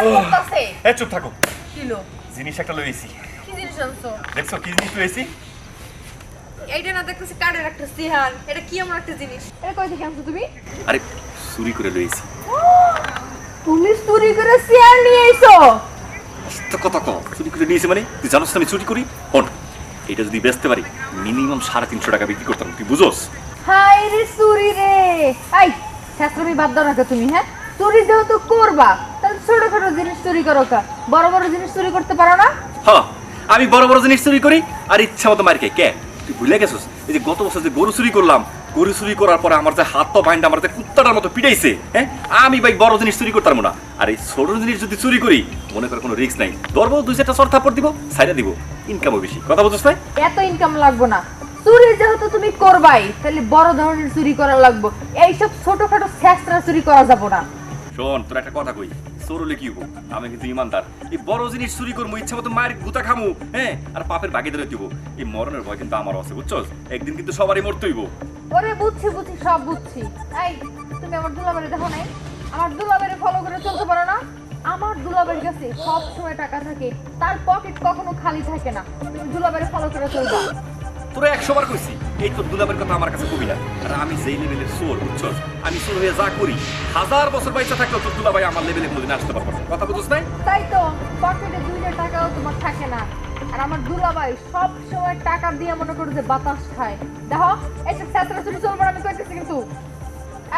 এ চুপ থাকো। জিনিস একটা লইছি কি জিনিস আনছো? দেখছ কি জিনিস লইছি এইটা না দেখতেছি একটা সিহার এটা কি এমন একটা জিনিস? এটা কই থেকে আনছো তুমি? আরে চুরি করে লইছি তুমি চুরি করে সিহার নিয়ে আইছো কথা কম চুরি করে নিয়েছি মানে? তুই জানোস আমি চুরি করি? কোন? এটা যদি বেচতে পারি মিনিমাম সাড়ে তিনশো টাকা বিক্রি করতাম তুই বুঝোস? হাই রে চুরি রে। আই বাদ দাও নাকি তুমি হ্যাঁ? চুরি যেহেতু করবা তাহলে ছোট ছোট জিনিস চুরি করো কা। বড় বড় জিনিস চুরি করতে পারো না? হ্যাঁ আমি বড় বড় জিনিস চুরি করি আর ইচ্ছা মতো মার খাই। কে? তুই ভুলে গেছিস? এই যে গত বছর যে গরু চুরি করলাম গরু চুরি করার পরে আমার যে হাত পা বাইন্ড আমার যে কুত্তাটার মতো পিটাইছে হ্যাঁ? আমি ভাই বড় জিনিস চুরি করতাম না। আর এই ছোট জিনিস যদি চুরি করি মনে কর কোনো রিস্ক নাই। ধরবো দুই চারটা সর থাপড় দিব সাইডে দিব। ইনকামও বেশি। কথা বুঝছ না এত ইনকাম লাগবে না। চুরি যেহেতু তুমি করবাই তাহলে বড় ধরনের চুরি করা লাগবে। এইসব ছোটখাটো ছেঁচড়া চুরি করা যাবে না। শোন তোর একটা কথা কই। সরলে কি হব? আমি কিন্তু ইমানদার। এই বড় জিনিস চুরি করব, ইচ্ছা মতো মায়ের গুতা খামু হ্যাঁ? আর পাপের বাগে ধরে দিব। এই মরণের ভয় কিন্তু আমার আছে, বুঝছস? একদিন কিন্তু সবারই মরতে হইব। ওরে বুঝছি বুঝছি, সব বুঝছি। এই, তুমি আমার দুলাবারে দেখো নাই? আমার দুলাবারে ফলো করে চলতে পারো না? আমার দুলাবারের কাছে সব সময় টাকা থাকে, তার পকেট কখনো খালি থাকে না। তুমি দুলাবারে ফলো করে চলবা। তোরা একশো বার কইছি এই তোর দুলাবের কথা আমার কাছে কবি না। আর আমি যেই লেভেলের চোর বুঝছস? আমি চোর হয়ে যা করি হাজার বছর পয়সা থাকলেও তোর দুলাভাই আমার লেভেলে কোনোদিন আসতে পারব না। কথা বুঝছ নাই? তাই তো পকেটে দুইটা টাকাও তোমার থাকে না। আর আমার দুলাভাই সব সময় টাকা দিয়ে মনে করো যে বাতাস খায়। দেখো এইসব ছাত্রা চুরি চলবো আমি কইতেছি কিন্তু।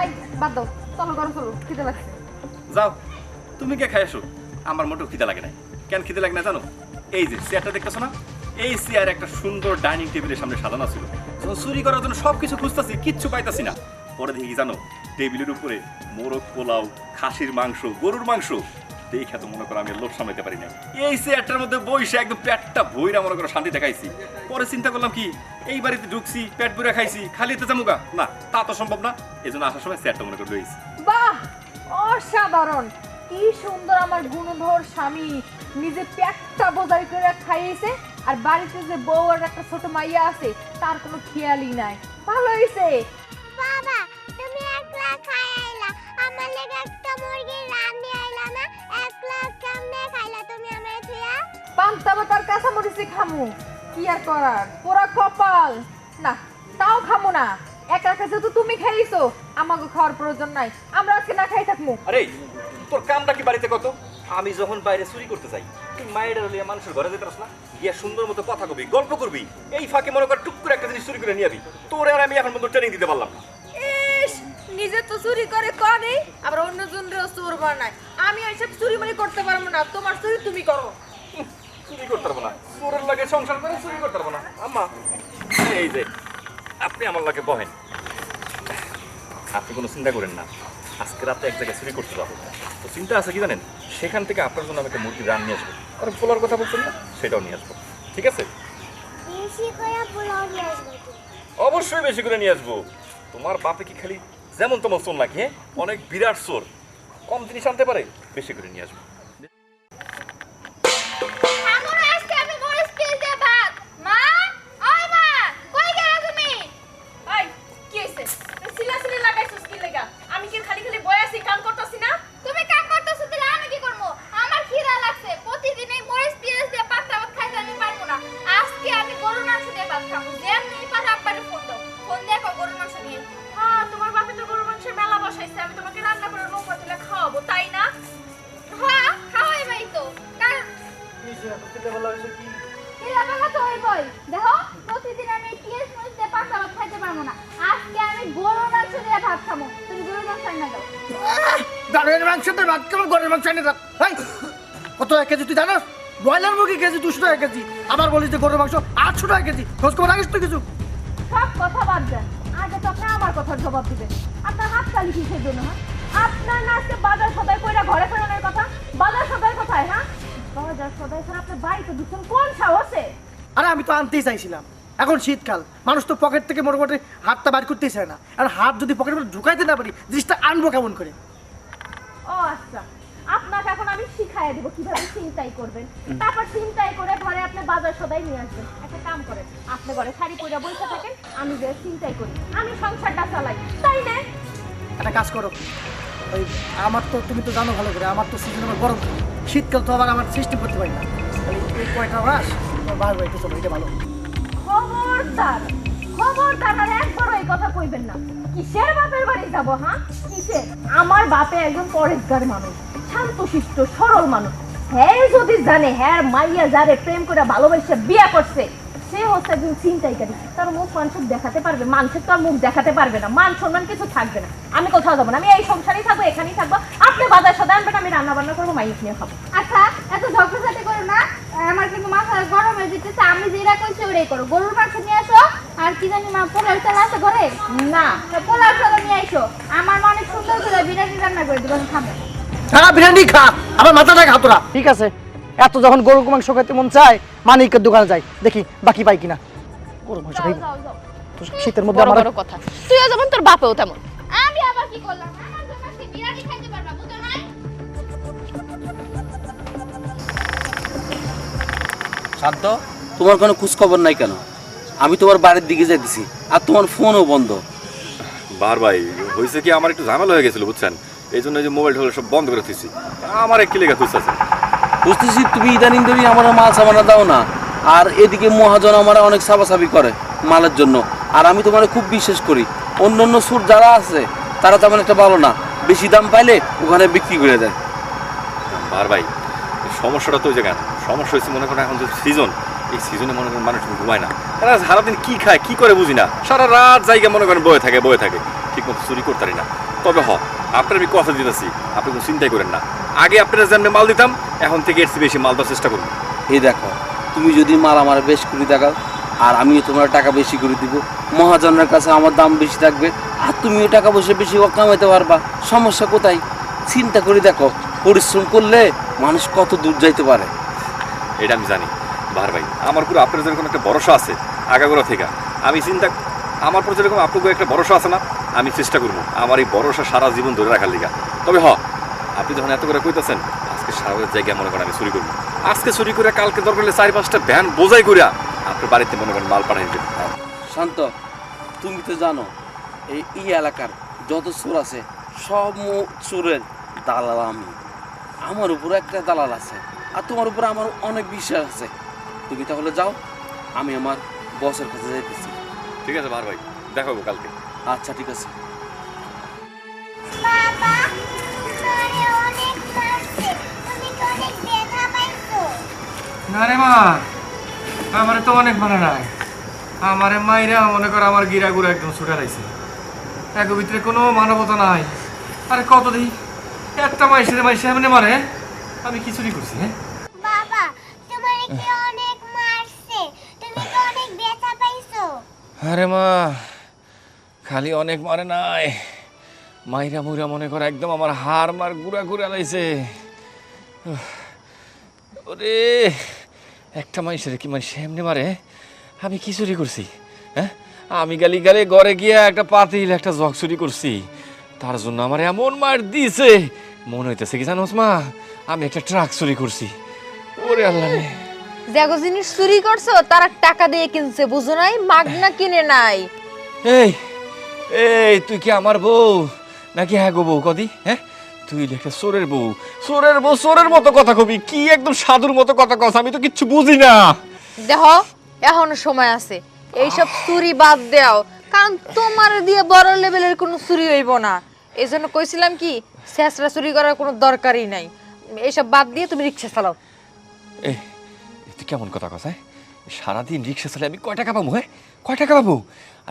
এই বাদ দাও চলো ঘরে চলো খিদে লাগছে। যাও তুমি কে খাই আসো? আমার মোটেও খিদে লাগে না কেন খিদে লাগে না জানো? এই যে চেয়ারটা দেখতেছো না? এই চেয়ার একটা সুন্দর ডাইনিং টেবিলের সামনে সাজানো ছিল। যখন চুরি করার জন্য সবকিছু খুঁজতেছি, কিচ্ছু পাইতাছি না। পরে দেখি জানো, টেবিলের উপরে মোরগ, পোলাও, খাসির মাংস, গরুর মাংস। দেখে তো মনে করো আমি লোভ সামলাতে পারি না এই চেয়ারটার মধ্যে বইসে একদম পেটটা ভইরা মনে করো শান্তি দেখাইছি। পরে চিন্তা করলাম কি, এই বাড়িতে ঢুকছি, পেট ভরে খাইছি, খালি এতে জামুগা না, তা তো সম্ভব না। এই জন্য আসার সময় চেয়ারটা মনে করে রয়েছি বাহ, অসাধারণ। কি সুন্দর আমার গুণধর স্বামী। নিজে পেটটা বোঝাই করে খাইয়েছে। আর বাড়িতে যে বউ আর একটা ছোট মাইয়া আছে তার কোনো খেয়ালই নাই। ভালো হয়েছে বাবা তুমি একলা খাই আইলা। আমার লেগে একটা মুরগি রান্ধি আইলা না একলা কেমনে খাইলা তুমি আমার থুয়া? পান্তা তার কাঁচা মরিচে খামু। কি আর করার? পোড়া কপাল। না তাও খামু না। একা একা যেহেতু তুমি খাইছো আমাকে খাওয়ার প্রয়োজন নাই। আমরা আজকে না খাই থাকব আরে তোর কামটা কি বাড়িতে কত? আমি যখন বাইরে চুরি করতে যাই তুই মায়ের লিয়ে মানুষের ঘরে যেতে না? গিয়া সুন্দর মতো কথা কবি গল্প করবি। এই ফাঁকে মনে কর টুক করে একটা জিনিস চুরি করে নিয়ে যাবি তোরে আর আমি এখন পর্যন্ত ট্রেনিং দিতে পারলাম না। নিজে তো চুরি করে করে আবার অন্য জনরেও চোর বানায়। আমি এইসব চুরি মানে করতে পারব না। তোমার চুরি তুমি করো। চুরি করতে পারব না। চোরের লাগে সংসার করে চুরি করতে পারব না। আম্মা এই যে আপনি আমার লাগে বহেন। আপনি কোনো চিন্তা করেন না। আজকে রাতে এক জায়গায় চুরি করতে যাব। তো চিন্তা আছে কি জানেন? সেখান থেকে আপনার জন্য আমি একটা মুরগির রান নিয়ে আসব। আর পোলার কথা বলছেন না সেটাও নিয়ে আসব। ঠিক আছে। অবশ্যই বেশি করে নিয়ে আসব। তোমার বাপে কি খালি যেমন তোমার চোর নাকি হ্যাঁ? অনেক বিরাট চোর। কম জিনিস আনতে পারে বেশি করে নিয়ে আসব। টাকা কেজি। আবার বলিস যে গরুর মাংস আটশো টাকা কেজি। খোঁজ খবর রাখিস তো কিছু? সব কথা বাদ দেন আগে তো আপনি আমার কথার জবাব দিবেন আপনার হাত কিসের জন্য হ্যাঁ? আপনার না আজকে বাজার সদাই কইরা ঘরে ফেরানোর কথা? বাজার সদাই কোথায় হ্যাঁ? বাজার সদাই ছাড়া আপনার বাড়িতে কোন সাহসে? আরে আমি তো আনতেই চাইছিলাম। এখন শীতকাল। মানুষ তো পকেট থেকে মোটামুটি হাতটা বার করতেই চায় না। আর হাত যদি পকেট ঢুকাইতে না পারি জিনিসটা আনব কেমন করে? ও আচ্ছা। আমি শিখাইয়া দিব কীভাবে চিন্তাই করবেন। তারপর চিন্তাই করে ঘরে আপনি বাজার সদাই নিয়ে আসবেন। একটা কাম করেন আপনি ঘরে শাড়ি পরে বসে থাকেন আমি যে চিন্তাই করি আমি সংসারটা চালাই। তাই না? একটা কাজ করো। ওই আমার তো তুমি তো জানো ভালো করে আমার তো সিজন আমার গরম। শীতকাল তো আবার আমার সিস্টেম করতে পারি না। এই কয়টা মাস বার বাড়িতে চলো এটা ভালো। খবরদার খবরদার আর একবার এই কথা কইবেন না। কিসের বাপের বাড়ি যাব হ্যাঁ? কিসের? আমার বাপে একজন পরেশগার মানুষ। শান্তশিষ্ট সরল মানুষ। হ্যাঁ যদি জানে হ্যাঁ মাইয়া যারে প্রেম করে ভালোবেসে বিয়ে করছে সে হচ্ছে একজন চিন্তাইকারী তার মুখ দেখাতে পারবে মানুষের মুখ দেখাতে পারবে না মান সম্মান কিছু থাকবে না। আমি কোথাও যাব না আমি এই সংসারেই থাকব এখানেই থাকব। আপনি বাজার সাথে আনবেন আমি রান্না বান্না করব মাইক নিয়ে খাব। আচ্ছা এত ঝগড়াঝাটি করো না। আমার কিন্তু মাথা গরম হয়ে যেতেছে আমি যেটা কইছি ওটাই করো। গরুর মাংস নিয়ে আসো আর কি জানি মা পোলার চাল আছে ঘরে? না। পোলার চাল নিয়ে আইসো। আমার মা অনেক সুন্দর করে বিরিয়ানি রান্না করে দিবেন খাবে। হ্যাঁ বিরিয়ানি খা আমার মাথাটা খা তোরা। ঠিক আছে। এত যখন গরু মাংস খেতে মন চায় মানিকের দোকানে যাই। দেখি বাকি পাই কিনা। গরু মাংস খাই যাও যাও। তো শীতের মধ্যে আমার কথা। তুইও যেমন তোর বাপেও তেমন। আমি আবার কি করলাম? শান্ত তোমার কোনো খোঁজ খবর নাই কেন? আমি তোমার বাড়ির দিকে যাইতেছি আর তোমার ফোনও বন্ধ। বার ভাই হয়েছে কি আমার একটু ঝামেলা হয়ে গেছিল বুঝছেন? এই জন্য যে মোবাইল টোবাইল সব বন্ধ করে দিচ্ছি আমার এক লেগে খুঁজতেছে বুঝতেছি তুমি ইদানিং ধরে আমার মাল সামানা দাও না। আর এদিকে মহাজন আমার অনেক সাবাসাবি করে মালের জন্য। আর আমি তোমার খুব বিশ্বাস করি। অন্য অন্য সুর যারা আছে তারা তেমন একটা ভালো না। বেশি দাম পাইলে ওখানে বিক্রি করে দেয়। বার ভাই সমস্যাটা তো ওই জায়গায় সমস্যা হয়েছে মনে করেন এখন যে সিজন এই সিজনে মনে করেন মানুষ ঘুমায় না। এরা সারাদিন কি খায় কি করে বুঝি না। সারা রাত জায়গায় মনে করেন বয়ে থাকে বয়ে থাকে। ঠিক মতো চুরি করতে পারি না। তবে হ আপনার আমি কথা দিতেছি। আপনি কোনো চিন্তাই করেন না। আগে আপনারা যেমনি মাল দিতাম এখন থেকে এর বেশি মাল দেওয়ার চেষ্টা করুন। এই দেখো তুমি যদি মাল আমার বেশ করে দেখাও আর আমিও তোমার টাকা বেশি করে দিব। মহাজনের কাছে আমার দাম বেশি থাকবে আর তুমিও টাকা পয়সা বেশি কামাইতে পারবা। সমস্যা কোথায়? চিন্তা করে দেখো পরিশ্রম করলে মানুষ কত দূর যাইতে পারে। এটা আমি জানি। বার ভাই আমার পুরো আপনার যেরকম একটা ভরসা আছে আগাগোড়া থেকে। আমি চিন্তা আমার পর যেরকম আপনার একটা ভরসা আছে না আমি চেষ্টা করব আমার এই ভরসা সারা জীবন ধরে রাখার লিগা। তবে হ আপনি যখন এত করে কইতেছেন আজকে সারা জায়গায় মনে করেন আমি চুরি করব। আজকে চুরি করে কালকে দরকার হলে চার পাঁচটা ভ্যান বোঝাই করিয়া আপনার বাড়িতে মনে করেন মাল পাঠাই দেবেন। শান্ত তুমি তো জানো এই এই এলাকার যত চোর আছে সব চোরের দালাল আমি। আমার উপর একটা দালাল আছে আর তোমার উপর আমার অনেক বিশ্বাস আছে। তুমি তাহলে যাও আমি আমার বসের কাছে যাইতেছি। ঠিক আছে বার ভাই দেখাবো কালকে। আচ্ছা ঠিক আছে। বাবা তোমারে অনেক মারছে। তুমি কি অনেক ব্যথা পাইছো। না রে মা আমারে তো অনেক মানে নাই। আমারে মাইরা মনে কর আমার গিরা গুড়া একদম ছুটে লাইছে। এক ভিতরে কোনো মানবতা নাই। আরে কত দিই একটা মাইসের মাইসে এমনি মারে। আমি কিছুই করছি হ্যাঁ? বাবা তোমারে কি অনেক মারছে? তুমি কি অনেক ব্যথা পাইছো। আরে মা খালি অনেক মারে নাই। মাইরা মুইরা মনে কর একদম আমার হার মার গুড়া গুড়া লাইছে ওরে একটা মানুষের কি মানে এমনি মারে? আমি কি চুরি করছি? হ্যাঁ? আমি গালি গালে ঘরে গিয়ে একটা পাতিল একটা জগ চুরি করছি। তার জন্য আমার এমন মার দিয়েছে মনে হইতেছে কি জানোস মা? আমি একটা ট্রাক চুরি করছি। ওরে আল্লাহ রে। জিনিস চুরি করছ তারা টাকা দিয়ে কিনছে বুঝো নাই? মাগনা কিনে নাই। এই এই তুই কি আমার বউ? নাকি হ্যাঁ গো বউ? কদি হ্যাঁ? তুই একটা সোরের বউ। সোরের বউ সোরের মতো কথা কবি। কি একদম সাধুর মতো কথা কস? আমি তো কিচ্ছু বুঝি না। দেখো এখনও সময় আছে। এইসব চুরি বাদ দেও। কারণ তোমার দিয়ে বড় লেভেলের কোনো চুরি হইব না। এই জন্য কইছিলাম কি শেষরা চুরি করার কোনো দরকারই নাই। এইসব বাদ দিয়ে তুমি রিক্সা চালাও। এই তুই কেমন কথা কস হ্যাঁ? সারাদিন রিক্সা চালে আমি কয় টাকা পাবো হ্যাঁ? কয় টাকা পাবো?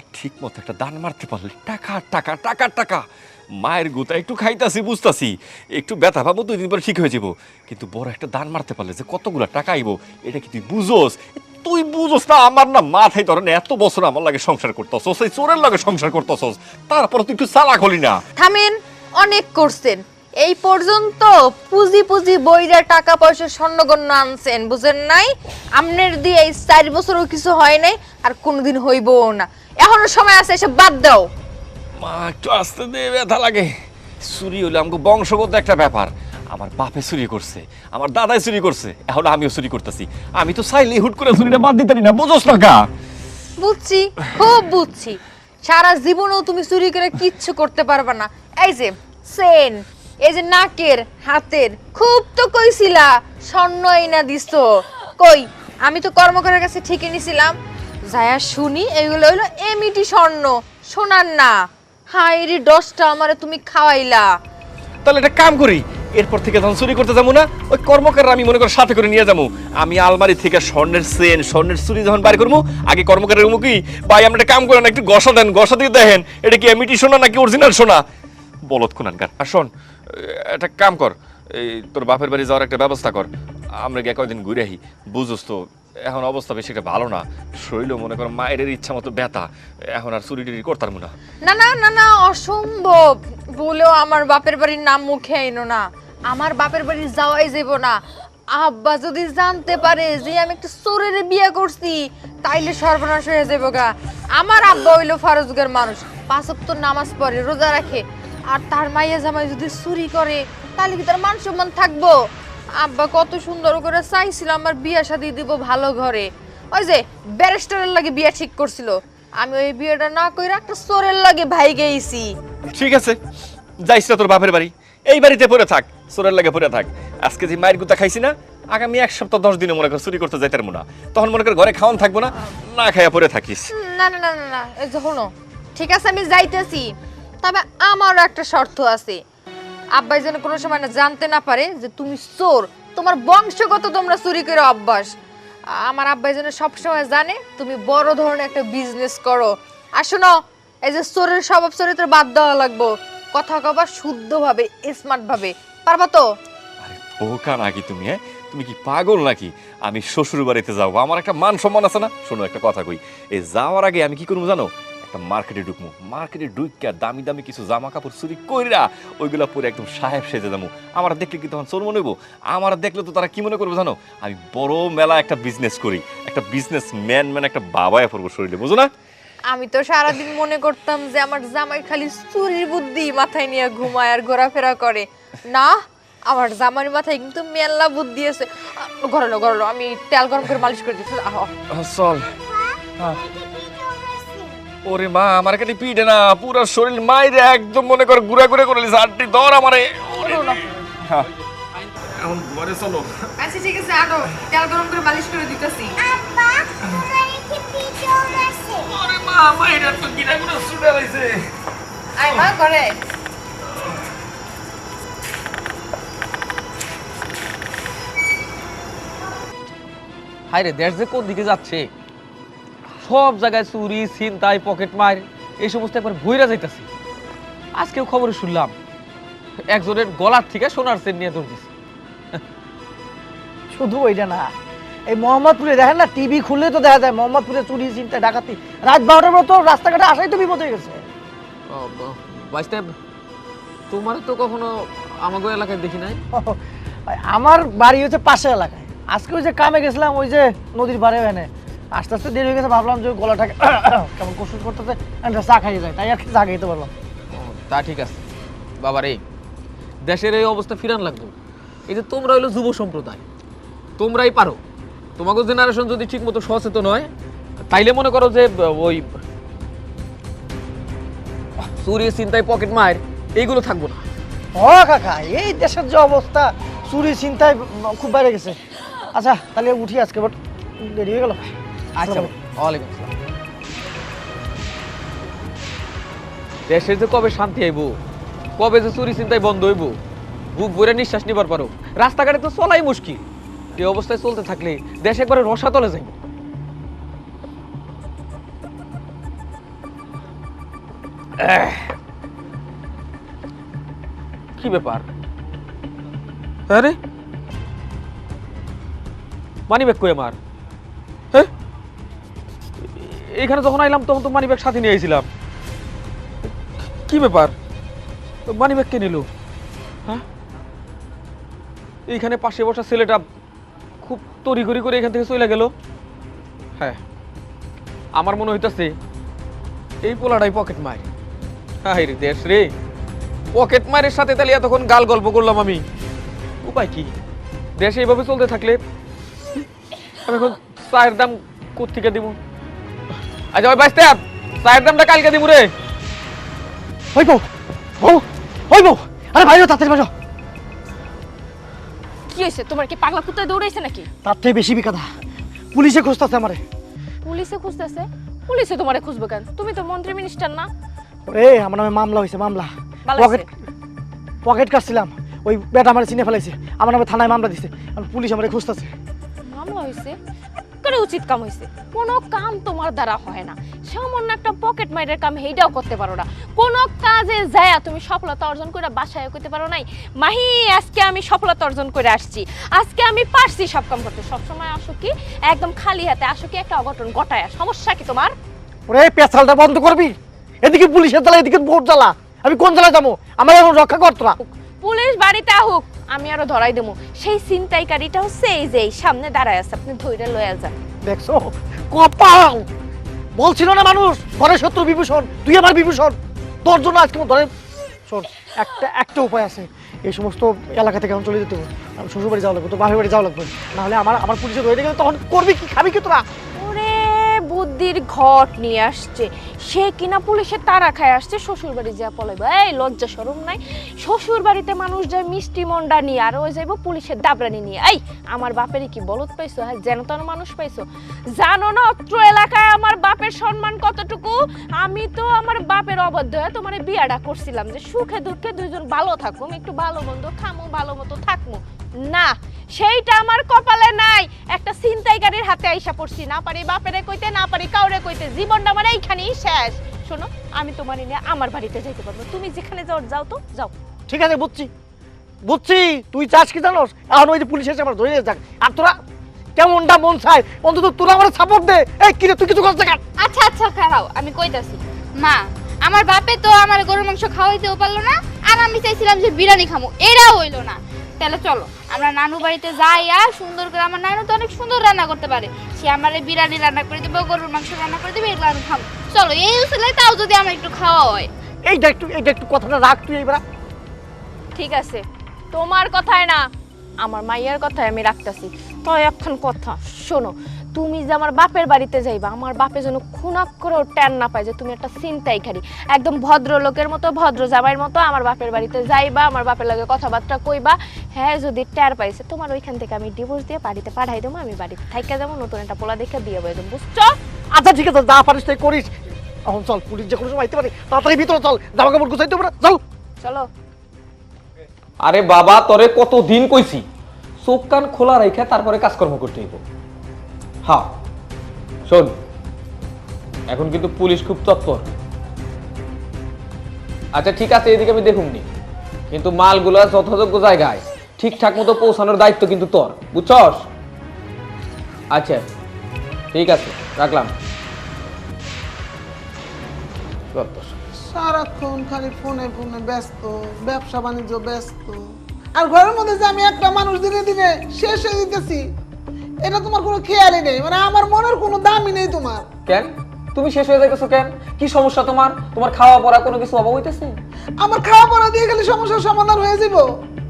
আর ঠিক মতো একটা দান মারতে পারলে টাকা টাকা টাকা টাকা। মায়ের গুতা একটু খাইতাছি, বুঝতাছি। একটু ব্যথা পাবো, দুই দিন পরে ঠিক হয়ে যাব। কিন্তু বড় একটা দান মারতে পারলে যে কতগুলো টাকা আইবো, এটা কি তুই বুঝোস? তুই বুঝোস না, আমার না মাথায় ধরেন এত বছর আমার লাগে সংসার করতেছস, এই চোরের লাগে সংসার করতেছস। তারপর তুই একটু চালাক হলি না। থামেন, অনেক করছেন। এই পর্যন্ত পুঁজি পুঁজি বইরা টাকা পয়সা স্বর্ণগণ্য আনছেন, বুঝেন নাই? আমনের দিয়ে এই চার বছরও কিছু হয় নাই, আর কোনোদিন হইবও না। এখনও সময় আছে এসব বাদ দাও। মা একটু আস্তে দিয়ে ব্যথা লাগে। চুরি হলে আমাকে বংশগত একটা ব্যাপার। আমার বাপে চুরি করছে আমার দাদাই চুরি করছে এখন আমিও চুরি করতেছি। আমি তো চাইলে হুট করে চুরিটা বাদ দিতে পারি না বুঝোস না কা বুঝছি খুব বুঝছি। সারা জীবনেও তুমি চুরি করে কিচ্ছু করতে পারবে না। এই যে সেন এই যে নাকের হাতের খুব তো কইছিলা স্বর্ণ আইনা দিছো। কই আমি তো কর্মকরের কাছে ঠিকই নিছিলাম। যায়া শুনি, এগুলো হইল এমিটি স্বর্ণ। সোনার না। হাই রে দশটা আমারে তুমি খাওয়াইলা। তাহলে একটা কাম করি, এরপর থেকে যখন চুরি করতে যাব না, ওই কর্মকার আমি মনে করি সাথে করে নিয়ে যাব। আমি আলমারি থেকে স্বর্ণের সেন, স্বর্ণের চুরি যখন বাড়ি করব, আগে কর্মকারের মুখী ভাই, আমরা কাম করেন একটু গসা দেন গসা দিয়ে দেখেন, এটা কি এমিটি সোনা নাকি অরিজিনাল সোনা? বলত কোনানকার, আর শোন, একটা কাম কর, এই তোর বাপের বাড়ি যাওয়ার একটা ব্যবস্থা কর। আমরা গিয়ে কয়দিন ঘুরে আহি বুঝোস তো এখন অবস্থা বেশি একটা ভালো না। শরীরও মনে করো মায়ের ইচ্ছা মতো ব্যথা। এখন আর চুরি টুরি করতাম না। না না না না, অসম্ভব। বলেও আমার বাপের বাড়ির নাম মুখে আইনো না। আমার বাপের বাড়ি যাওয়াই যাব না। আব্বা যদি জানতে পারে যে আমি একটা চোরের বিয়ে করছি, তাইলে সর্বনাশ হয়ে যাব গা। আমার আব্বা হইল ফারুজগার মানুষ। পাঁচ তো নামাজ পড়ে, রোজা রাখে। আর তার মাইয়া জামাই যদি চুরি করে তাহলে কি তার মান সম্মান থাকব? আব্বা কত সুন্দর করে চাইছিল আমার বিয়া শাদি দিব ভালো ঘরে। ওই যে ব্যারিস্টারের লাগে বিয়া ঠিক করছিল। আমি ওই বিয়েটা না কইরা একটা চোরের লাগে ভাই গেইছি ঠিক আছে যাইস না তোর বাপের বাড়ি। এই বাড়িতে পড়ে থাক চোরের লাগে পড়ে থাক। আজকে যে মায়ের গুতা খাইছি না আগামী এক সপ্তাহ দশ দিনে মনে কর চুরি করতে যাইতে পারব না। তখন মনে কর ঘরে খাওয়ান থাকব না না খাইয়া পড়ে থাকিস। না না না না না শোনো ঠিক আছে আমি যাইতেছি। তবে আমারও একটা শর্ত আছে। আব্বাই যেন কোনো সময় না জানতে না পারে যে তুমি চোর। তোমার বংশগত তোমরা চুরি করে অভ্যাস। আমার আব্বাই যেন সবসময় জানে, তুমি বড় ধরনের একটা বিজনেস করো। আর শোনো, এই যে চোরের স্বভাব চরিত্র বাদ দেওয়া লাগবো। কথা কবার শুদ্ধভাবে স্মার্ট ভাবে পারবা তো? বোকা নাকি তুমি হ্যাঁ? তুমি কি পাগল নাকি? আমি শ্বশুর বাড়িতে যাব, আমার একটা মান সম্মান আছে না? শোনো, একটা কথা কই। এই যাওয়ার আগে আমি কি করব জানো? একটা মার্কেটে ঢুকবো মার্কেটে ঢুকিয়া দামি দামি কিছু জামা কাপড় চুরি কইরা ওইগুলা পরে একদম সাহেব সেজে যাব আমার দেখলে কি তখন চোর মনে হইবো আমার দেখলে তো তারা কি মনে করবে জানো? আমি বড় মেলা একটা বিজনেস করি। একটা বিজনেস ম্যান ম্যান একটা বাবায় পড়ব শরীরে বুঝো না? আমি তো সারাদিন মনে করতাম যে আমার জামাই খালি চুরির বুদ্ধি মাথায় নিয়ে ঘুমায় আর ঘোরাফেরা করে। না আমার জামাইর মাথায় কিন্তু মেলা বুদ্ধি আছে। গরলো গরলো আমি তেল গরম করে মালিশ করে দিচ্ছি। আহ চল। ওরে মা আমার কাছে পিঠে না পুরো শরীর মাইরে একদম মনে কর ঘুরা ঘুরে করে লিস আটটি দর আমারে। ওরে হ্যাঁ এখন ঘরে চলো। আচ্ছা ঠিক আছে আটো তেল গরম করে মালিশ করে দিতেছি। ওরে মা মাইরে তো গিরা গুলো ছুটে লাইছে। আয় মা করে হায় রে দেশ যে কোন দিকে যাচ্ছে? সব জায়গায় চুরি ছিনতাই পকেট মার এই সমস্ত একবার ভইরা যাইতাছে। আজকেও খবরে শুনলাম একজনের গলার থেকে সোনার চেন নিয়ে দৌড় দিছে। শুধু ওইটা না এই মোহাম্মদপুরে দেখেন না টিভি খুললে তো দেখা যায় মোহাম্মদপুরে চুরি চিন্তা ডাকাতি। রাত বারোটার মতো রাস্তাঘাটে আসাই তো বিপদ হয়ে গেছে। তোমার তো কখনো আমাগো এলাকায় দেখি নাই? আমার বাড়ি হচ্ছে পাশের এলাকায়। আজকে ওই যে কামে গেছিলাম ওই যে নদীর পাড়ে এনে আস্তে আস্তে দেরি হয়ে গেছে ভাবলাম যে গলাটাকে কেমন কষ্ট করতেছে চা খাইয়ে যায় তাই আর কি চা খাইতে পারলাম। তা ঠিক আছে। বাবা রে দেশের এই অবস্থা ফিরান লাগবে। এই যে তোমরা হইল যুব সম্প্রদায় তোমরাই পারো। তোমাকে জেনারেশন যদি ঠিক মতো সচেতন হয় তাইলে মনে করো যে ওই চুরি চিন্তায় পকেট মার এইগুলো থাকব না। ও কাকা এই দেশের যে অবস্থা চুরি চিন্তায় খুব বাইরে গেছে। আচ্ছা তাহলে উঠি আজকে বাট দেরি হয়ে গেল। আচ্ছা ওয়ালাইকুম আসসালাম। দেশের যে কবে শান্তি আইব কবে যে চুরি চিন্তায় বন্ধ হইব বুক ভরে নিঃশ্বাস নিবার পারো। রাস্তাঘাটে তো চলাই মুশকিল। এই অবস্থায় চলতে থাকলে দেশ একবারে রসাতলে যাইব। কি ব্যাপার? আরে! মানি ব্যাগ কই আমার? এখানে যখন আইলাম, তখন তো মানি ব্যাগ সাথে নিয়ে আইছিলাম। কি ব্যাপার? মানি ব্যাগ কে নিল? হ্যাঁ? এইখানে পাশে বসা ছেলেটা খুব তড়িঘড়ি করে এখান থেকে চলে গেল। হ্যাঁ আমার মনে হইতাছে, এই পোলাটাই পকেট মার হাই রে দেশ রে পকেট মারের সাথে তাহলে এতক্ষণ গাল গল্প করলাম আমি। উপায় কি? দেশে এইভাবে চলতে থাকলে আমি এখন চায়ের দাম কোথেকে দিব? আচ্ছা ওই বাইস্তে চায়ের দামটা কালকে দিব রে। ওই বউ বউ ওই বউ। আরে বাইরে তাড়াতাড়ি বাজো কি হয়েছে? তোমার কি পাগলা কুত্তায় দৌড়াইছে নাকি? তার থেকে বেশি বিকাদা। পুলিশে খুঁজতেছে আমারে। পুলিশে খুঁজতেছে? পুলিশে তোমারে খুঁজবে কেন? তুমি তো মন্ত্রী মিনিস্টার না। এ আমার নামে মামলা হয়েছে মামলা। পকেট। পকেট কাটছিলাম। ওই বেটা আমার চিনে ফেলাইছে। আমার নামে থানায় মামলা দিছে। আর পুলিশ আমারে খুঁজতেছে। মামলা হয়েছে করে উচিত কাম হয়েছে কোনো কাম তোমার দ্বারা হয় না। সামান্য একটা পকেট মাইরের কাম সেইটাও করতে পারো না। কোনো কাজে যায় তুমি সফলতা অর্জন করে বাসায় করতে পারো নাই। মাহি, আজকে আমি সফলতা অর্জন করে আসছি। আজকে আমি পারছি সব কাম করতে। সবসময় আসো কি, একদম খালি হাতে আসো কি, একটা অঘটন ঘটায়। সমস্যা কি তোমার? ওরে, পেছালটা বন্ধ করবি? এদিকে পুলিশের জ্বালা, এদিকে ভোট জ্বালা। আমি কোন জ্বালায় যাব? আমার এখন রক্ষা করতরা পুলিশ বাড়িতে আহুক, আমি আরও ধরাই দেবো। সেই ছিনতাইকারীটা হচ্ছে এই যে সামনে দাঁড়ায় আছে, আপনি ধৈর্য লয়ে যান। দেখছ? কপাল! বলছিল না মানুষ ঘরের শত্রু বিভূষণ, তুই আমার বিভূষণ। তোর জন্য আজকে আমার ধরে শোন, একটা একটা উপায় আছে। এই সমস্ত এলাকা থেকে এখন চলে যেতে হবে। আমি শ্বশুর বাড়ি যাওয়া লাগবে তো বাপের বাড়ি যাওয়া লাগবে। নাহলে আমার আমার পুলিশে ধরে গেলে তখন করবি কি, খাবি কি তোরা? বুদ্ধির ঘট নিয়ে আসছে। সে কিনা পুলিশের তারা খায় আসছে শ্বশুর বাড়ি যা পলাইব। এই, লজ্জা শরম নাই। শ্বশুর বাড়িতে মানুষ যায় মিষ্টি মন্ডা নিয়ে, আর ওই যাইব পুলিশের দাবরানি নিয়ে। এই, আমার বাপেরই কি বলত পাইছো হ্যাঁ? যেন তেন মানুষ পাইছো। জানো না, অত্র এলাকায় আমার বাপের সম্মান কতটুকু? আমি তো আমার বাপের অবদ্ধ হয়ে? তোমার বিয়াটা করছিলাম যে সুখে দুঃখে দুইজন ভালো থাকুম, একটু ভালো মন্দ খামু, ভালো মতো থাকমু। না সেইটা আমার কপালে নাই। একটা ছিনতাইকারীর হাতে আইসা পড়ছি। না পারি বাপেরে কইতে না পারি কাউরে কইতে। জীবনটা আমার এইখানেই শেষ। শোনো আমি তোমার নিয়ে আমার বাড়িতে যাইতে পারব। তুমি যেখানে যাও যাও তো যাও। ঠিক আছে বুঝছি। বুঝছি তুই চাস কি জানোস? এখন ওই যে পুলিশ এসে আমার ধরে যাক। আর তোরা কেমনটা মন চায়? অন্তত তোরা আমার সাপোর্ট দে। এই কিরে তুই কিছু করতে কেন? আচ্ছা আচ্ছা খাও আমি কইতাছি। মা আমার বাপে তো আমার গরুর মাংস খাওয়াইতেও পারল না। আর আমি চাইছিলাম যে বিরিয়ানি খামো। এরা হইল না। তাহলে চলো আমরা নানু বাড়িতে যাই আর সুন্দর করে আমার নানু তো অনেক সুন্দর রান্না করতে পারে। সে আমার এই বিরিয়ানি রান্না করে দেবে গরুর মাংস রান্না করে দেবে এগুলো আমি খাব। চলো এই উসলে তাও যদি আমার একটু খাওয়া হয়। এইটা একটু এইটা একটু কথাটা রাখ তুই এবার। ঠিক আছে। তোমার কথায় না আমার মাইয়ার কথায় আমি রাখতেছি। তো এখন কথা শোনো তুমি যে আমার বাপের বাড়িতে যাইবা আমার বাপে যেন খুনাক করেও ট্যান না পায় যে তুমি একটা চিন্তাই খারি একদম ভদ্র লোকের মতো ভদ্র জামাইয়ের মতো আমার বাপের বাড়িতে যাইবা আমার বাপের লগে কথাবার্তা কইবা। হ্যাঁ যদি ট্যার পাইছে তোমার ওইখান থেকে আমি ডিভোর্স দিয়ে বাড়িতে পাঠাই দেবো আমি বাড়িতে থাইকা যাব নতুন একটা পোলা দেখে বিয়ে বয়ে দেবো বুঝছ? আচ্ছা ঠিক আছে যা পারিস তাই করিস। এখন চল পুলিশ যে কোনো সময় আইতে পারে। তাড়াতাড়ি ভিতরে চল জামা কাপড় গুছাইতে পারে চল। চলো। আরে বাবা তোরে কত দিন কইছি? চোখ কান খোলা রেখে তারপরে কাজকর্ম করতে হইব। হ্যাঁ। শোন এখন কিন্তু পুলিশ খুব তৎপর। আচ্ছা ঠিক আছে এদিকে আমি দেখুননি কিন্তু মালগুলো যথাযোগ্য জায়গায় ঠিকঠাক মতো পৌঁছানোর দায়িত্ব কিন্তু তোর বুঝছস? আচ্ছা ঠিক আছে রাখলাম। সারাক্ষণ খালি ফোনে ফোনে ব্যস্ত ব্যবসা বাণিজ্য ব্যস্ত। আর ঘরের মধ্যে যে আমি একটা মানুষ দিনে দিনে শেষ হয়ে দিতেছি এটা তোমার কোনো খেয়ালই নেই মানে আমার মনের কোনো দামই নেই তোমার। কেন? তুমি শেষ হয়ে যাইতেছো কেন? কি সমস্যা তোমার? তোমার খাওয়া পড়া কোনো কিছু অভাব হইতেছে? আমার খাওয়া পড়া দিয়ে গেলে সমস্যার সমাধান হয়ে যাব।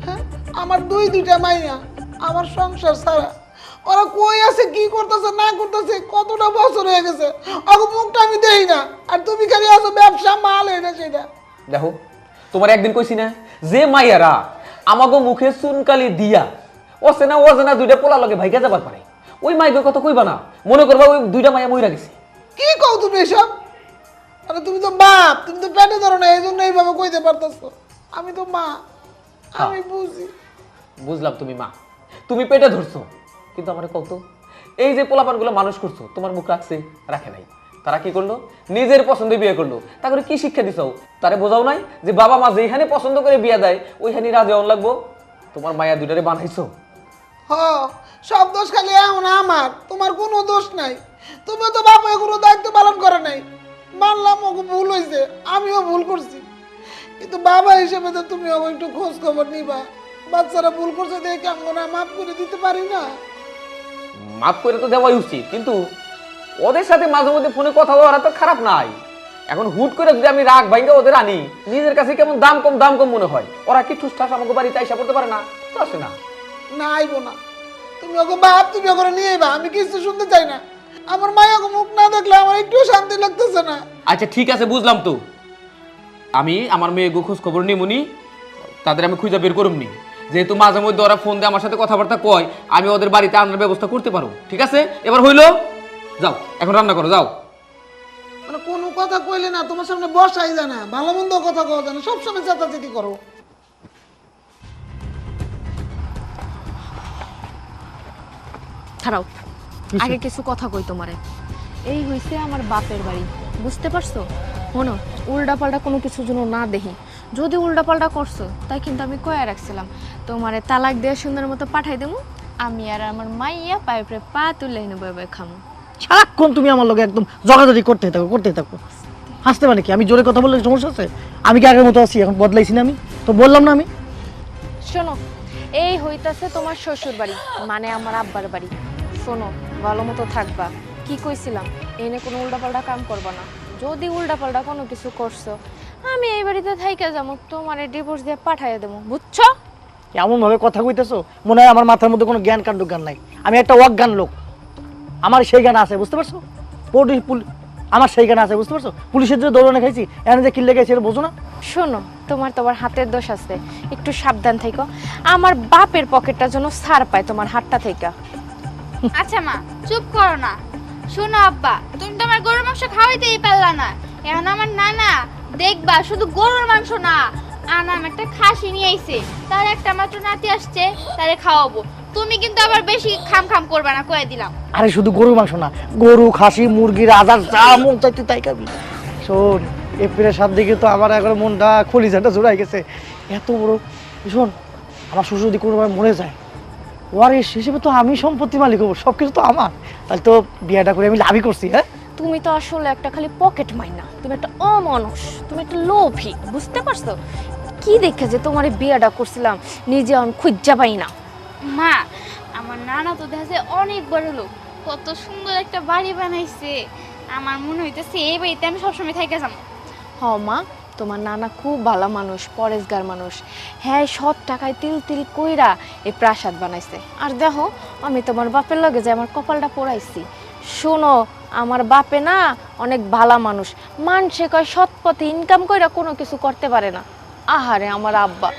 হ্যাঁ? আমার দুই দুইটা মাইয়া আমার সংসার ছাড়া। ওরা কই আছে কি করতেছে না করতেছে কতটা বছর হয়ে গেছে? ওকে মুখটা আমি দেই না। আর তুমি খালি আছো ব্যবসা মাল এটা সেটা। দেখো তোমার একদিন কইছি না যে মাইয়ারা আমাগো মুখে চুনকালি দিয়া অচেনা অচেনা দুইটা পোলা লগে ভাইকা যাবার পারে। ওই মাইকের কথা কইবা না। মনে করবা ওই দুইটা মাইয়া মইরা গেছে। কি কও তুমি এসব? আরে তুমি তো বাপ তুমি তো পেটে ধরো না এই জন্য এইভাবে কইতে পারতেছো। আমি তো মা আমি বুঝি। বুঝলাম তুমি মা। তুমি পেটে ধরছো। কিন্তু আমার কত এই যে পোলাপানগুলো মানুষ করছ তোমার মুখ রাখছে রাখে নাই। তারা কি করল? নিজের পছন্দে বিয়ে করল। তা করে কি শিক্ষা দিছো? তারে বোঝাও নাই যে বাবা মা যেখানে পছন্দ করে বিয়ে দেয় ওইখানে রাজে অন লাগবো। তোমার মায়া দুটারে বানাইছো। হ, সব দোষ খালি এমন আমার, তোমার কোনো দোষ নাই। তুমি তো বাপে কোনো দায়িত্ব পালন করে নাই। মানলাম ওকে ভুল হয়েছে আমিও ভুল করছি। কিন্তু বাবা হিসেবে তো তুমি আমার একটু খোঁজ খবর নিবা। বাচ্চারা ভুল করছে দেখে আমরা মাফ করে দিতে পারি না? মাফ করে তো দেওয়াই উচিত, কিন্তু ওদের সাথে মাঝে মধ্যে ফোনে কথা বলা তো খারাপ নাই। এখন হুট করে যদি আমি রাগ ভাঙ্গে ওদের আনি, নিজের কাছে কেমন দাম কম দাম কম মনে হয়। ওরা কি ঠুসঠাস আমাকে বাড়িতে আইসা করতে পারে না? তো আসে না। না আইবো না। তুমি ওকে বাপ তুমি ওকে নিয়ে আইবা আমি কিছু শুনতে চাই না। আমার মায়ের মুখ না দেখলে আমার একটু শান্তি লাগতেছে না। আচ্ছা ঠিক আছে বুঝলাম তো। আমি আমার মেয়ে খোঁজ খবর নিমুনি তাদের আমি খুঁজে বের করুমনি যেহেতু মাঝে মধ্যে ওরা ফোন দিয়ে আমার সাথে কথাবার্তা কয় আমি ওদের বাড়িতে আনার ব্যবস্থা করতে পারব ঠিক আছে? এবার হইল যাও এখন রান্না করো যাও। মানে কোনো কথা কইলে না তোমার সামনে বসাই যায় না। ভালো মন্দ কথা কওয়া যায় না। সবসময় চেতাচেতি করো। খারাপ আগে কিছু কথা কই তোমারে। এই হইছে আমার বাপের বাড়ি বুঝতে পারছ? শোনো উল্টা পাল্টা কোনো কিছু যেন না দেখি যদি উল্টা পাল্টা করছ তাই কিন্তু আমি কয়া রাখছিলাম তোমারে তালাক দিয়ে সুন্দর মতো পাঠাই দেবো আমি আর আমার মাইয়া পাইপরে পা তুলে নেব এবার খামো। সারাক্ষণ তুমি আমার লোকে একদম জগাজগি করতে থাকো করতে থাকো। হাসতে মানে কি? আমি জোরে কথা বললে সমস্যা আছে? আমি কি আগের মতো আছি? এখন বদলাইছি না আমি? তো বললাম না আমি? শোনো এই হইতাছে তোমার শ্বশুর বাড়ি মানে আমার আব্বার বাড়ি। শোনো ভালো মতো থাকবা। কি কইছিলাম? এনে কোনো উল্টাপাল্টা কাম করবা না। যদি উল্টাপাল্টা কোনো কিছু করছ আমি এই বাড়িতে থাইকে যাব তোমার ডিভোর্স দিয়ে পাঠাইয়া দেবো বুঝছ? এমন ভাবে কথা কইতেছো মনে হয় আমার মাথার মধ্যে কোনো জ্ঞান কাণ্ড জ্ঞান নাই। আমি একটা অজ্ঞান লোক। আমার সেই জ্ঞান আছে বুঝতে পারছ? পুলিশ আমার সেই জ্ঞান আছে বুঝতে পারছ? পুলিশের যে দৌড়ানে খাইছি এনে যে কিল্লে গেছে এটা বোঝো না? শোনো তোমার তোমার হাতের দোষ আছে। একটু সাবধান থেকো আমার বাপের পকেটটা যেন ছাড় পায় তোমার হাতটা থেকে আচ্ছা মা, চুপ করো না। শোনো আব্বা, তুমি তো আমার গরুর মাংস খাওয়াইতেই পারলা না। এখন আমার নানা, দেখবা, শুধু গরুর মাংস না আনাম একটা খাসি নিয়ে আইছে। তার একটা মাত্র নাতি আসছে, তারে খাওয়াবো। তুমি কিন্তু আবার বেশি খাম খাম করবে না, কয়ে দিলাম। আরে শুধু গরু মাংস না, গরু, খাসি মুরগি রাজার যা মন চাইতে তাই খাবি। শোন, এপ্রিলের সাত দিকে তো আমার এখন মনটা খলিজাটা জোড়াই গেছে। এত বড় শোন, আমার শ্বশুর যদি কোনো মরে যায় ওয়ারিস হিসেবে তো আমি সম্পত্তি মালিক হব সব কিছু তো আমার। তাহলে তো বিয়েটা করে আমি লাভই করছি হ্যাঁ? তুমি তো আসলে একটা খালি পকেট মাইনা তুমি একটা অমানুষ তুমি একটা লোভী বুঝতে পারছ? কি দেখে যে তোমার এই বিয়েটা করছিলাম নিজে আমি খুঁজা পাই না। মা আমার নানা তো দেখা যায় অনেক বড় লোক কত সুন্দর একটা বাড়ি বানাইছে। আমার মনে হইতেছে এই বাড়িতে আমি সবসময় থেকে যাব। হ মা তোমার নানা খুব ভালো মানুষ, পরেশগার মানুষ। হ্যাঁ সব টাকায় তিল তিল কইরা এই প্রাসাদ বানাইছে। আর দেখো, আমি তোমার বাপের লগে যে আমার কপালটা পোড়াইছি। শোনো, আমার বাপে না অনেক ভালো মানুষ। মানসে কয় সৎ পথে ইনকাম কইরা কোনো কিছু করতে পারে না। আহারে আমার আব্বা,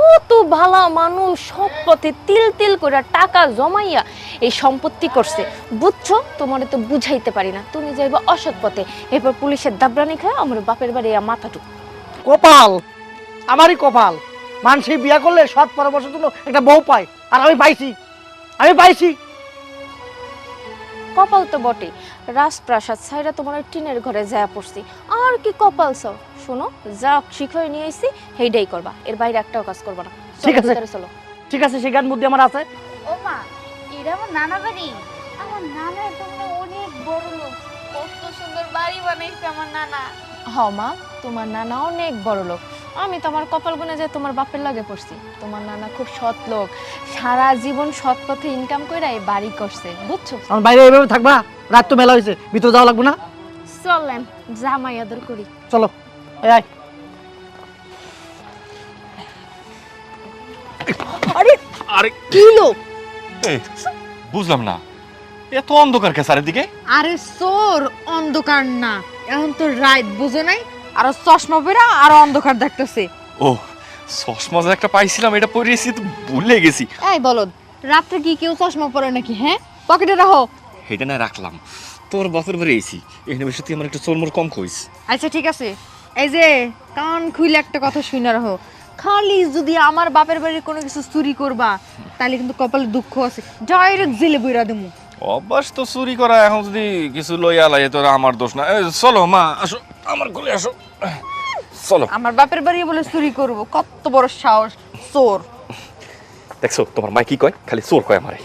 কত ভালো মানুষ সৎ পথে তিল তিল করে টাকা জমাইয়া এই সম্পত্তি করছে। বুঝছ, তোমার তো বুঝাইতে পারি না। তুমি যাইবা অসৎ পথে এরপর পুলিশের দাবরানি খায় আমার বাপের বাড়ি মাথাটুকু কপাল আমারই কপাল। মানুষ বিয়া করলে সৎ পরামর্শের জন্য একটা বউ পায় আর আমি পাইছি। আমি পাইছি। কপাল তো বটে রাজপ্রাসাদ সাইরা তোমার ওই টিনের ঘরে যায় পড়ছি। আর কি কপাল সব শোনো যা শিখে নিয়ে আইছি সেইটাই করবা। এর বাইরে একটাও কাজ করবা না। ঠিক আছে। চলো। ঠিক আছে সেই জ্ঞান বুদ্ধি আমার আছে। ও মা এটা আমার নানা বাড়ি। আমার নানা একদম অনেক বড় লোক। কত সুন্দর বাড়ি বানাইছে আমার নানা। হ মা তোমার নানা অনেক বড় লোক। আমি তোমার কপাল গুনে যে তোমার বাপের লাগে পড়ছি। তোমার নানা খুব সৎ লোক। সারা জীবন সৎ পথে ইনকাম করে এই বাড়ি করছে বুঝছ? আমার বাইরে এইভাবে থাকবা? রাত তো মেলা হয়েছে ভিতরে যাওয়া লাগবে না? চলেন জামাই আদর করি। চলো এই আয়। আরে আরে কি লোক বুঝলাম না। এত অন্ধকার কে চারিদিকে আরে সোর অন্ধকার না। এখন তো রাত বুঝে নাই আর চশমা পেরা আর অন্ধকার দেখতেছে। ও চশমা যে একটা পাইছিলাম এটা পরিয়েছি তো ভুলে গেছি। এই বলদ রাত্রে কি কেউ চশমা পরে নাকি হ্যাঁ? পকেটে রাখো। এটা না রাখলাম তোর বছর ভরে এসি এখানে বসে তুই আমার একটু চোরমোর কম কইস আচ্ছা ঠিক আছে। এই যে কান খুইলে একটা কথা শুনে রাখো। খালি যদি আমার বাপের বাড়ির কোনো কিছু চুরি করবা তাহলে কিন্তু কপালে দুঃখ আছে। ডাইরেক্ট জেলে বইরা দেবো অভ্যাস তো চুরি করা এখন যদি কিছু লইয়া লাই তোর আমার দোষ না। চলো মা আসো আমার ঘরে আসো। চলো। আমার বাপের বাড়ি বলে চুরি করব কত বড় সাহস চোর। দেখছ তোমার মা কি কয়? খালি চোর কয় আমারে।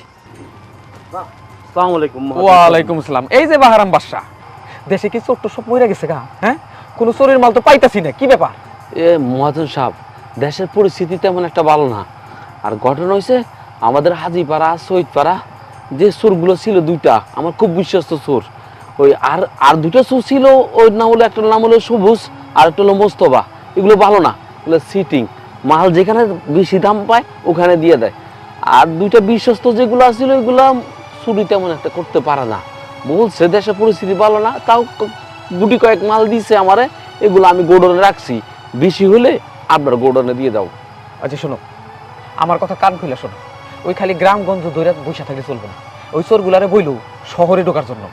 আসসালামু আলাইকুম ওয়ালাইকুম আসসালাম। এই যে বাহারাম বাদশা দেশে কি চোর তো সব মরে গেছে গা হ্যাঁ? কোনো চোরের মাল তো পাইতাছি না কি ব্যাপার? এ মহাজন সাহেব দেশের পরিস্থিতি তেমন একটা ভালো না। আর ঘটনা হয়েছে আমাদের হাজিপাড়া সৈদপাড়া যে চোরগুলো ছিল দুইটা, আমার খুব বিশ্বস্ত সুর। ওই আর আর দুটো সুর ছিল, ওই নাম হলো একটা নাম হলো সবুজ, আর একটা হলো মোস্তফা। এগুলো ভালো না, এগুলো সিটিং মাল যেখানে বেশি দাম পায়, ওখানে দিয়ে দেয়। আর দুইটা বিশ্বস্ত যেগুলো ছিল, এগুলো চুরি তেমন একটা করতে পারে না। বলছে, দেশের পরিস্থিতি ভালো না, তাও গুটি কয়েক মাল দিছে আমারে, এগুলো আমি গোডনে রাখছি। বেশি হলে আপনার গোডনে দিয়ে দাও। আচ্ছা শোনো। আমার কথা কান খুলে শোনো। ওই খালি গ্রামগঞ্জ দৈরাত বসে থাকলে চলবে না। ওই চোরগুলারে বইলো শহরে ঢোকার জন্য।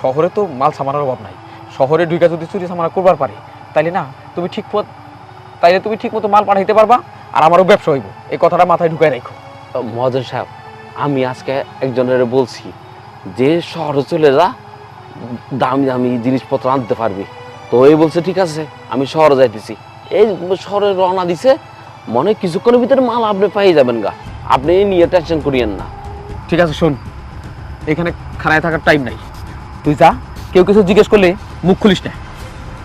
শহরে তো মাল সামানোর অভাব নাই। শহরে ঢুকে যদি চুরি সামানা করবার পারি, তাইলে না, তুমি ঠিক পথ তাইলে তুমি ঠিক মতো মাল পাঠাইতে পারবা আর আমারও ব্যবসা হইব। এই কথাটা মাথায় ঢুকাই রাখো। মহাজন সাহেব, আমি আজকে একজনের বলছি, যে শহরে চলে যা, দামি দামি জিনিসপত্র আনতে পারবি। তো এই বলছে, ঠিক আছে, আমি শহরে যাইতেছি। এই শহরে রওনা দিছে, মনে কিছুক্ষণের ভিতরে মাল আপনি পেয়ে যাবেন গা। আপনি এই নিয়ে টেনশন করিয়েন না। ঠিক আছে শোন। এখানে খানায় থাকার টাইম নাই। তুই যা কেউ কিছু জিজ্ঞেস করলে মুখ খুলিস না।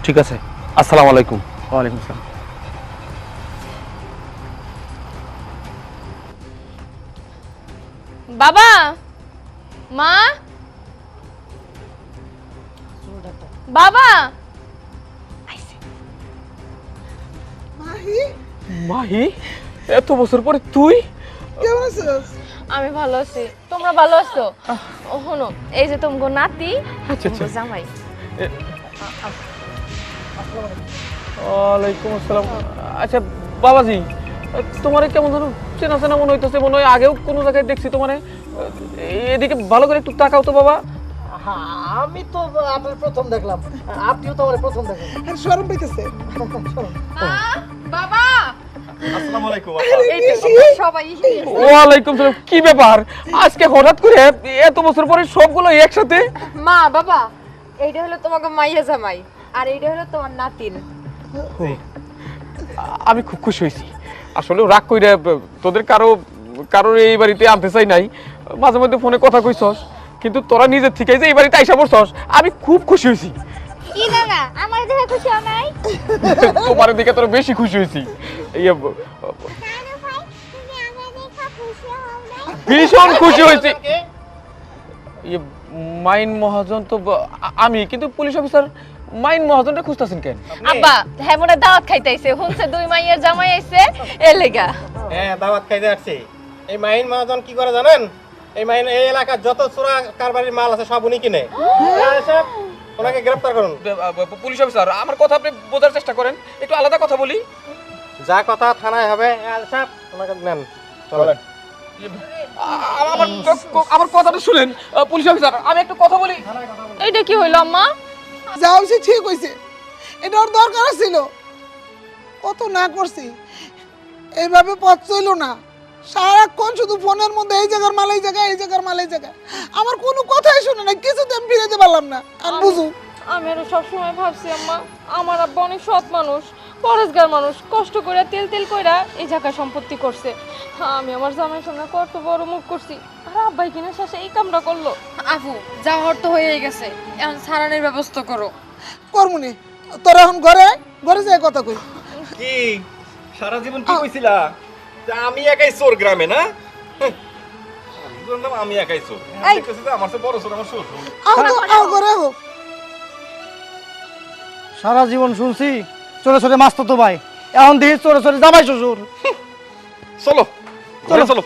ঠিক আছে আসসালামু আলাইকুম। ওয়ালাইকুম আসসালাম। বাবা! মা! বাবা! মাহি? মাহি? এত বছর পরে তুই? কেমন আছিস আমি ভালো আছি। তোমরা ভালো আছো? ও শোনো এই যে তোমার নাতি আচ্ছা আচ্ছা। জামাই। ওয়ালাইকুম আসসালাম। আচ্ছা বাবাজি তোমার কেমন যেন চেনা চেনা মনে হইতেছে মনে হয় আগেও কোনো জায়গায় দেখছি তোমার। এদিকে ভালো করে একটু তাকাও তো বাবা। আমি তো আপনার প্রথম দেখলাম। আপনিও তো আমার প্রথম দেখলেন আর শরম পেতেছে বাবা আসসালামু আলাইকুম সালাম কি ব্যাপার? আজকে হঠাৎ করে এত বছর পরে সবগুলো একসাথে মা বাবা এইটা হলো তোমাকে মাইয়া জামাই আর এইটা হলো তোমার নাতিন। আমি খুব খুশি হয়েছি। আসলে রাগ কইরা তোদের কারও কারোর এই বাড়িতে আনতে চাই নাই। মাঝে মধ্যে ফোনে কথা কইছস কিন্তু তোরা নিজের থেকে যে এই বাড়িতে আইসা পড়ছস আমি খুব খুশি হয়েছি। কি দাদা? আমার দেখে খুশি হও নাই? তোমার দিকে তোর বেশি খুশি হয়েছি। ইয়ে ব- কেন ভাই তুমি আমার দেখে খুশি হও নাই? ভীষণ খুশি হয়েছি। ইয়ে মাইন মহাজন তো আমি কিন্তু পুলিশ অফিসার মাইন মহাজনটা খুঁজতেছেন কেন? আব্বা হ্যাঁ মনে দাওয়াত খাইতে আইছে শুনছে দুই মাইয়ের জামাই আইছে এ লেগা। হ্যাঁ দাওয়াত খাইতে আসছি। এই মাইন মহাজন কি করে জানেন? এই মাইন এই এলাকার যত চোরা কারবারির মাল আছে সব উনি কিনে। ওনাকে গ্রেফতার করুন। পুলিশ অফিসার আমার কথা আপনি বোঝার চেষ্টা করেন। একটু আলাদা কথা বলি। যা কথা থানায় হবে সাহেব, ওনাকে নেন। চলেন। আমার কথাটা শুনেন পুলিশ অফিসার আমি একটু কথা বলি। এইটা কি হইল আম্মা? যা হয়েছে ঠিক হয়েছে এটা ওর দরকার ছিল কত না করছি এইভাবে পথ চইল না। সারাক্ষণ শুধু ফোনের মধ্যে এই জায়গার মাল এই জায়গায় এই জায়গার মাল এই জায়গায়। আমার কোনো কথাই শুনে না কিছুতে আমি ফিরে যেতে পারলাম না। আর বুঝু। আমি আরও সবসময় ভাবছি আম্মা আমার আব্বা অনেক সৎ মানুষ পরেশগার মানুষ কষ্ট করে তেল তেল কইরা এই জায়গা সম্পত্তি করছে। আমি আমার জামাই সামনে কত বড় মুখ করছি। আর আব্বাই কিনা শেষে এই কামটা করল। আপু যাওয়ার তো হয়ে গেছে। এখন সারানোর ব্যবস্থা করো। কর্মনি তোরা এখন ঘরে? আয়, ঘরে যাই কথা কই। কি? সারা জীবন কি কইছিলা? আমি একাই চোর গ্রামে না। আমি বললাম আমি একাই চোর। দেখতেছি যে আমার চেয়ে বড় চোর আমার শ্বশুর আও তো আও ঘরে হোক। সারা জীবন শুনছি চোরে চোরে মাস্ত তো ভাই। এখন দেখি চোরে চোরে জামাই শ্বশুর। চলো চলো। চলো।